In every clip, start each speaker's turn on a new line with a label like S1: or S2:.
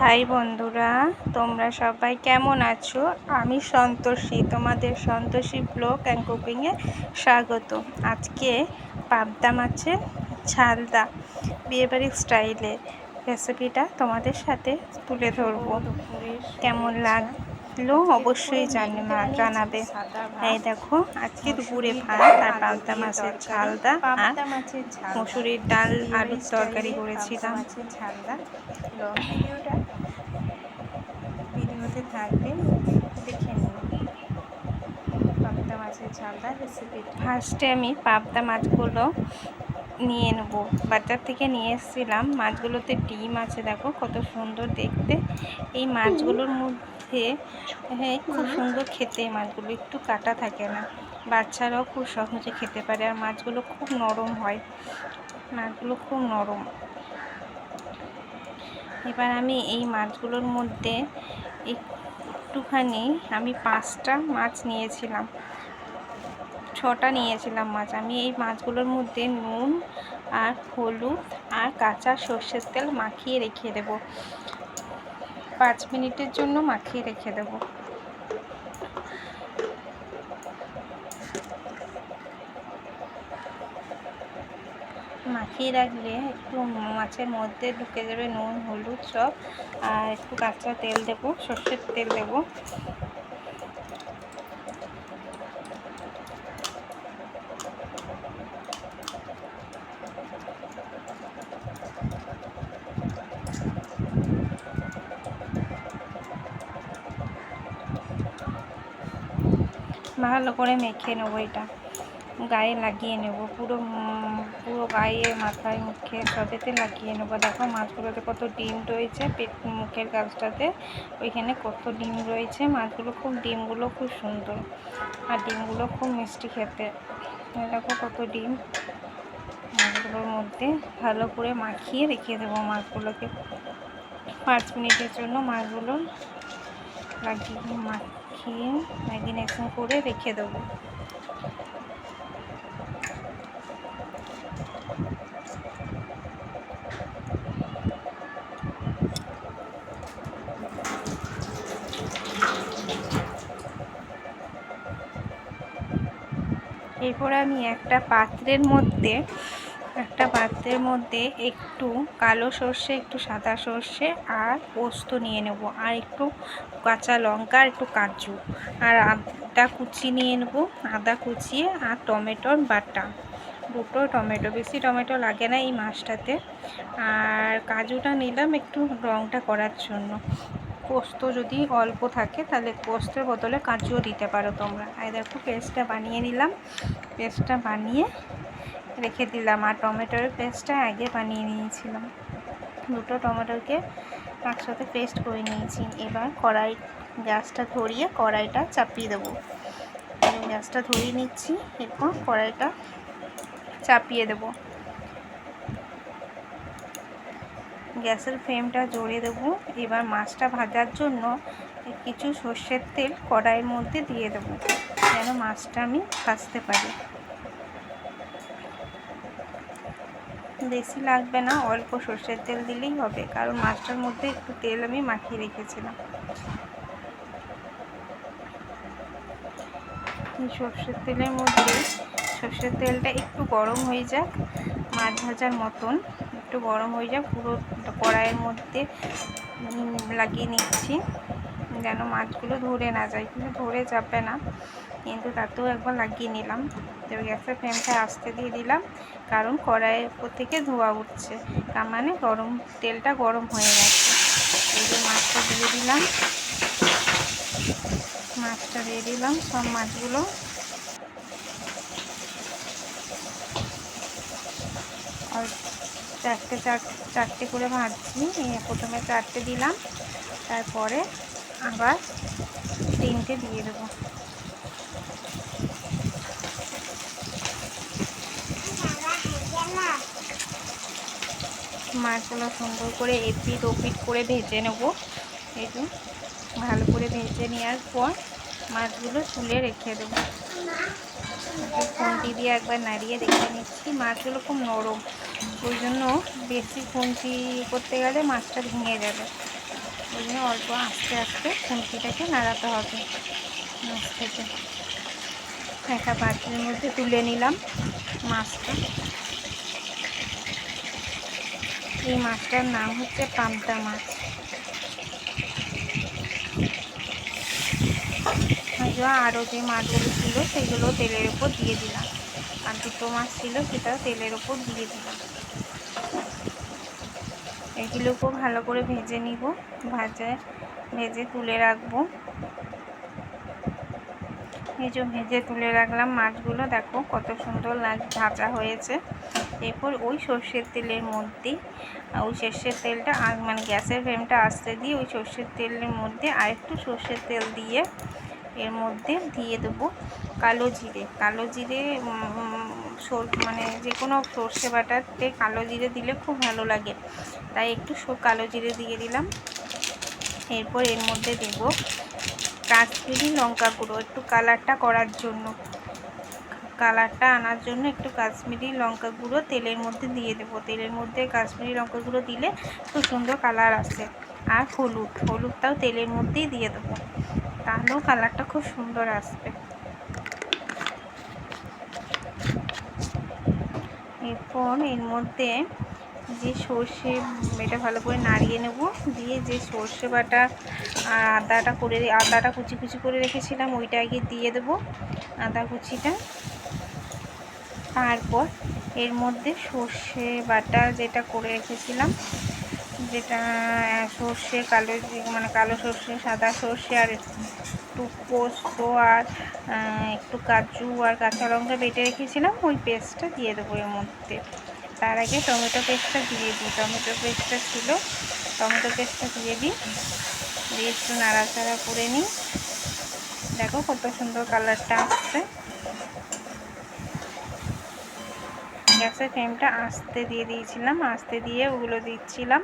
S1: High বন্ধুরা তোমরা সবাই কেমন আছো? আমি সন্তোষী তোমাদের সন্তোষী ব্লগ অ্যান্ড কুকিংয়ে স্বাগত। আজকে পাবদা মাছের ঝালদা বিয়েবাড়ির স্টাইলে রেসিপিটা তোমাদের সাথে তুলে ধরবো। কেমন লাগল অবশ্যই জানি না জানাবে। এই দেখো আজকে দুপুরে ভাত আর পাবদা মাছের ঝালদা আর মুসুরির ডাল আলুর তরকারি করেছিলাম।
S2: মাছের ঝালদা। ভিডিওটা ভিডিওতে থাকবে দেখে নিন। পাবদা মাছের ঝালদা রেসিপি
S1: ফার্স্টে আমি পাবদা মাছগুলো নিয়ে নেব। বাজার থেকে নিয়ে এসেছিলাম। মাছগুলোতে ডিম আছে দেখো কত সুন্দর দেখতে। এই মাছগুলোর মধ্যে হ্যাঁ খুব সুন্দর খেতে মাছগুলো একটু কাটা থাকে না। বাচ্চারাও খুব সহজে খেতে পারে আর মাছগুলো খুব নরম হয়। মাছগুলো খুব নরম। এবার আমি এই মাছগুলোর মধ্যে একটুখানি আমি পাঁচটা মাছ নিয়েছিলাম। ছটা নিয়েছিলাম মাছ। আমি এই মাছগুলোর মধ্যে নুন আর হলুদ আর কাঁচা সর্ষের তেল মাখিয়ে রেখে দেব। পাঁচ মিনিটের জন্য মাখিয়ে রেখে দেবো। মাখিয়ে রাখলে একটু মাছের মধ্যে ঢুকে যাবে নুন, হলুদ সব। আর একটু কাঁচা তেল দেবো, সর্ষের তেল দেবো। ভালো করে মেখে নেব এটা। গায়ে লাগিয়ে নেব। পুরো পুরো গায়ে, মাথায়, মুখে সবেতে লাগিয়ে নেব। দেখো মাছগুলোতে কত ডিম রয়েছে, পেট, মুখের গাছটাতে ওইখানে কত ডিম রয়েছে। মাছগুলো খুব, ডিমগুলো খুব সুন্দর। আর ডিমগুলো খুব মিষ্টি খেতে। দেখো কত ডিম। মাছগুলোর মধ্যে ভালো করে মাখিয়ে রেখে দেবো মাছগুলোকে। পাঁচ মিনিটের জন্য মাছগুলো লাগিয়ে, মাখিয়ে ম্যাগিনেশন করে রেখে দেবো। এরপর আমি একটা পাত্রের মধ্যে, একটা পাত্রের মধ্যে একটু কালো সর্ষে, একটু সাদা সর্ষে আর পোস্ত নিয়ে নেব। আর একটু কাঁচা লঙ্কা আর একটু কাজু। আর আদা কুচি নিয়ে নেব। আদা কুচিয়ে আর টমেটোর বাটা। দুটো টমেটো। বেশি টমেটো লাগে না এই মাছটাতে। আর কাজুটা নিলাম একটু রঙটা করার জন্য। পোস্ত যদি অল্প থাকে, তাহলে পোস্তের বদলে কাজুও দিতে পারো তোমরা। আর দেখো, পেস্টটা বানিয়ে নিলাম। পেস্টটা বানিয়ে রেখে দিলাম। আর টমেটোর পেস্টটা আগে বানিয়ে নিয়েছিলাম। দুটো টমেটোকে একসাথে পেস্ট করে নিয়েছি। এবার কড়াই গ্যাসটা ধরিয়ে কড়াইটা চাপিয়ে দেবো। গ্যাসটা ধরিয়ে নিচ্ছি। এরপর কড়াইটা চাপিয়ে দেবো। গ্যাসের ফ্লেমটা জড়িয়ে দেবো। এবার মাছটা ভাজার জন্য কিছু সর্ষের তেল কড়াইয়ের মধ্যে দিয়ে দেবো, যেন মাছটা আমি ভাজতে পারি। বেশি লাগবে না, অল্প সর্ষের তেল দিলেই হবে, কারণ মাছটার মধ্যে একটু তেল আমি মাখিয়ে রেখেছিলাম। সর্ষের তেলের মধ্যে, সর্ষের তেলটা একটু গরম হয়ে যাক, মাছ ভাজার মতন। একটু গরম হয়ে যাক, পুরো কড়াইয়ের মধ্যে লাগিয়ে নিচ্ছি। যেন মাছগুলো ধরে না যায়, কিন্তু ধরে যাবে না। কিন্তু তাতেও একবার লাগিয়ে নিলাম। তো গ্যাসের ফ্লেমটা আসতে দিয়ে দিলাম, কারণ কড়াইয়ের উপর থেকে ধোয়া উঠছে। তার মানে গরম, তেলটা গরম হয়ে গেছে। এই যে মাছটা দিয়ে দিলাম। মাছটা দিয়ে দিলাম সব মাছগুলো। চারটে চার, চারটে করে ভাজছি। প্রথমে চারটে দিলাম। তারপরে আবার তিনটে দিয়ে দেবো। মাছগুলো সুন্দর করে এপিট ওপিট করে ভেজে নেব। একটু ভালো করে ভেজে নেওয়ার পর মাছগুলো তুলে রেখে দেবো। খুন্তি দিয়ে একবার নাড়িয়ে দেখে নিচ্ছি। মাছগুলো খুব নরম। ওই জন্য বেশি খুন্তি করতে গেলে মাছটা ভেঙে যাবে। ওই জন্য অল্প আস্তে আস্তে খুন্তিটাকে নাড়াতে হবে মাছ থেকে। একটা পাত্রের মধ্যে তুলে নিলাম মাছটা। এই মাছটার নাম হচ্ছে পামটা মাছ। আরও যে মাছগুলো ছিল, সেগুলো তেলের উপর দিয়ে দিলাম। আর দুটো মাছ ছিল, সেটাও তেলের উপর দিয়ে দিলাম। এগুলোকেও ভালো করে ভেজে নিব। ভাজে, ভেজে তুলে রাখব। এই যে ভেজে তুলে রাখলাম মাছগুলো, দেখো কত সুন্দর লাগ ভাজা হয়েছে। এরপর ওই সর্ষের তেলের মধ্যে ওই সর্ষের তেলটা মানে গ্যাসের ফ্লেমটা আসতে দিয়ে ওই সর্ষের তেলের মধ্যে আর একটু সর্ষের তেল দিয়ে এর মধ্যে দিয়ে দেবো কালো জিরে। কালো জিরে মানে যে কোনো সর্ষে বাটাতে কালো জিরে দিলে খুব ভালো লাগে। তাই একটু কালো জিরে দিয়ে দিলাম। এরপর এর মধ্যে দেব কাশ্মীরি লঙ্কা গুঁড়ো। একটু কালারটা করার জন্য। কালারটা আনার জন্য একটু কাশ্মীরি লঙ্কা গুঁড়ো তেলের মধ্যে দিয়ে দেবো। তেলের মধ্যে কাশ্মীরি লঙ্কা গুঁড়ো দিলে খুব সুন্দর কালার আসে। আর হলুদ, হলুদটাও তেলের মধ্যেই দিয়ে দেবো। তাহলেও কালারটা খুব সুন্দর আসবে। এরপর এর মধ্যে যে সর্ষে, এটা ভালো করে নাড়িয়ে নেব। দিয়ে যে সর্ষে বাটা আর আদাটা করে, আদাটা কুচি কুচি করে রেখেছিলাম, ওইটা আগে দিয়ে দেব আদা কুচিটা। তারপর এর মধ্যে সর্ষে বাটা যেটা করে রেখেছিলাম, যেটা সর্ষে কালো মানে কালো সর্ষে, সাদা সর্ষে আর একটু পোস্ত আর একটু কাজু আর কাঁচা লঙ্কা বেটে রেখেছিলাম, ওই পেস্টটা দিয়ে দেবো এর মধ্যে। তার আগে টমেটো পেস্টটা দিয়ে দিই। টমেটো পেস্টটা ছিল, টমেটো পেস্টটা দিয়ে দিই। দিয়ে একটু নাড়াচাড়া করে নিই। দেখো কত সুন্দর কালারটা আসছে। গ্যাসের ফ্লেমটা আস্তে দিয়ে দিয়েছিলাম, আস্তে দিয়ে ওগুলো দিচ্ছিলাম।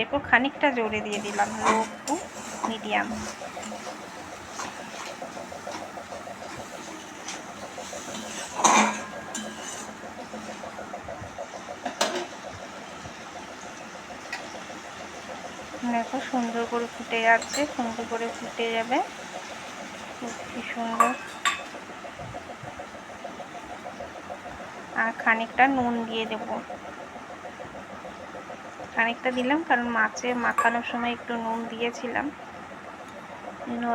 S1: এরপর খানিকটা জোরে দিয়ে দিলাম লো মিডিয়াম দেখো, সুন্দর করে ফুটে যাচ্ছে, সুন্দর করে ফুটে যাবে। কি সুন্দর। আর খানিকটা নুন দিয়ে দেব। খানিকটা দিলাম, কারণ মাছে মাখানোর সময় একটু নুন দিয়েছিলাম।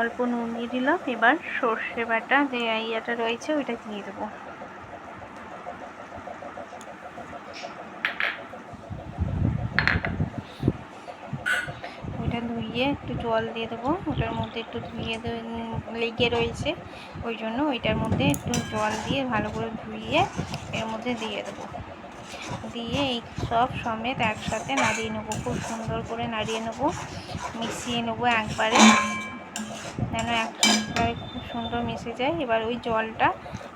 S1: অল্প নুন দিয়ে দিলাম, এবার সর্ষে বাটা যে ইয়াটা রয়েছে, ওইটা দিয়ে দেবো। ওইটা ধুইয়ে একটু জল দিয়ে দেবো। ওটার মধ্যে একটু ধুইয়ে লেগে রয়েছে। ওই জন্য ওইটার মধ্যে একটু জল দিয়ে ভালো করে ধুইয়ে এর মধ্যে দিয়ে দেবো। দিয়ে এই সব সমেত একসাথে নাড়িয়ে নেব, খুব সুন্দর করে নাড়িয়ে নেব, মিশিয়ে নেব একবারে। যেন একবারে খুব সুন্দর মিশে যায়। এবার ওই জলটা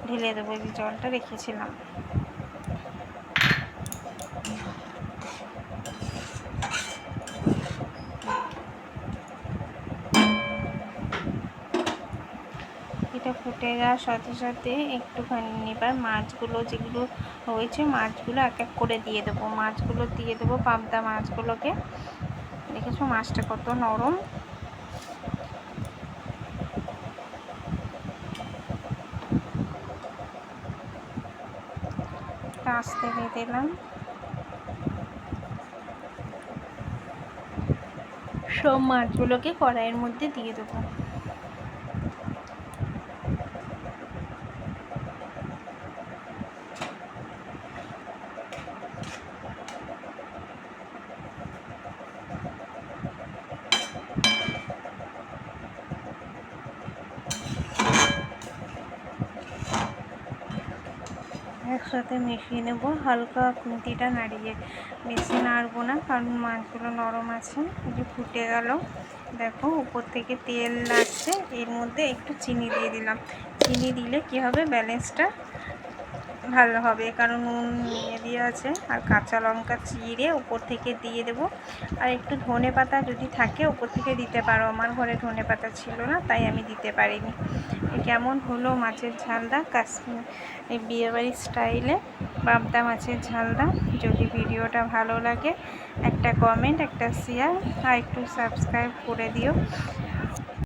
S1: ঢেলে দেবো যে জলটা রেখেছিলাম। এটা ফুটে যাওয়ার সাথে সাথে একটুখানি এবার মাছগুলো যেগুলো রয়েছে মাছগুলো এক এক করে দিয়ে দেবো। মাছগুলো দিয়ে দেবো, পাবদা মাছগুলোকে। দেখেছ মাছটা কত নরম? আস্তে দিয়ে দিলাম। সব মাছগুলোকে কড়াইয়ের মধ্যে দিয়ে দেবো। একসাথে মিশিয়ে নেব। হালকা খুঁতিটা নাড়িয়ে, বেশি নাড়বো না, কারণ মাছগুলো নরম আছে। যে ফুটে গেল। দেখো, উপর থেকে তেল লাগছে এর মধ্যে একটু চিনি দিয়ে দিলাম। চিনি দিলে কি হবে? ব্যালেন্সটা ভালো হবে, কারণ নুন নিয়ে দিয়ে আছে, আর কাঁচা লঙ্কা চিড়ে উপর থেকে দিয়ে দেবো। আর একটু ধনে পাতা যদি থাকে, উপর থেকে দিতে পারো। আমার ঘরে ধনে পাতা ছিল না, তাই আমি দিতে পারিনি। কেমন হলো মাছের ঝালদা? কাশ্মীর, এই বিয়েবাড়ির স্টাইলে পাবদা মাছের ঝালদা। যদি ভিডিওটা ভালো লাগে, একটা কমেন্ট একটা শেয়ার আর একটু সাবস্ক্রাইব করে দিও।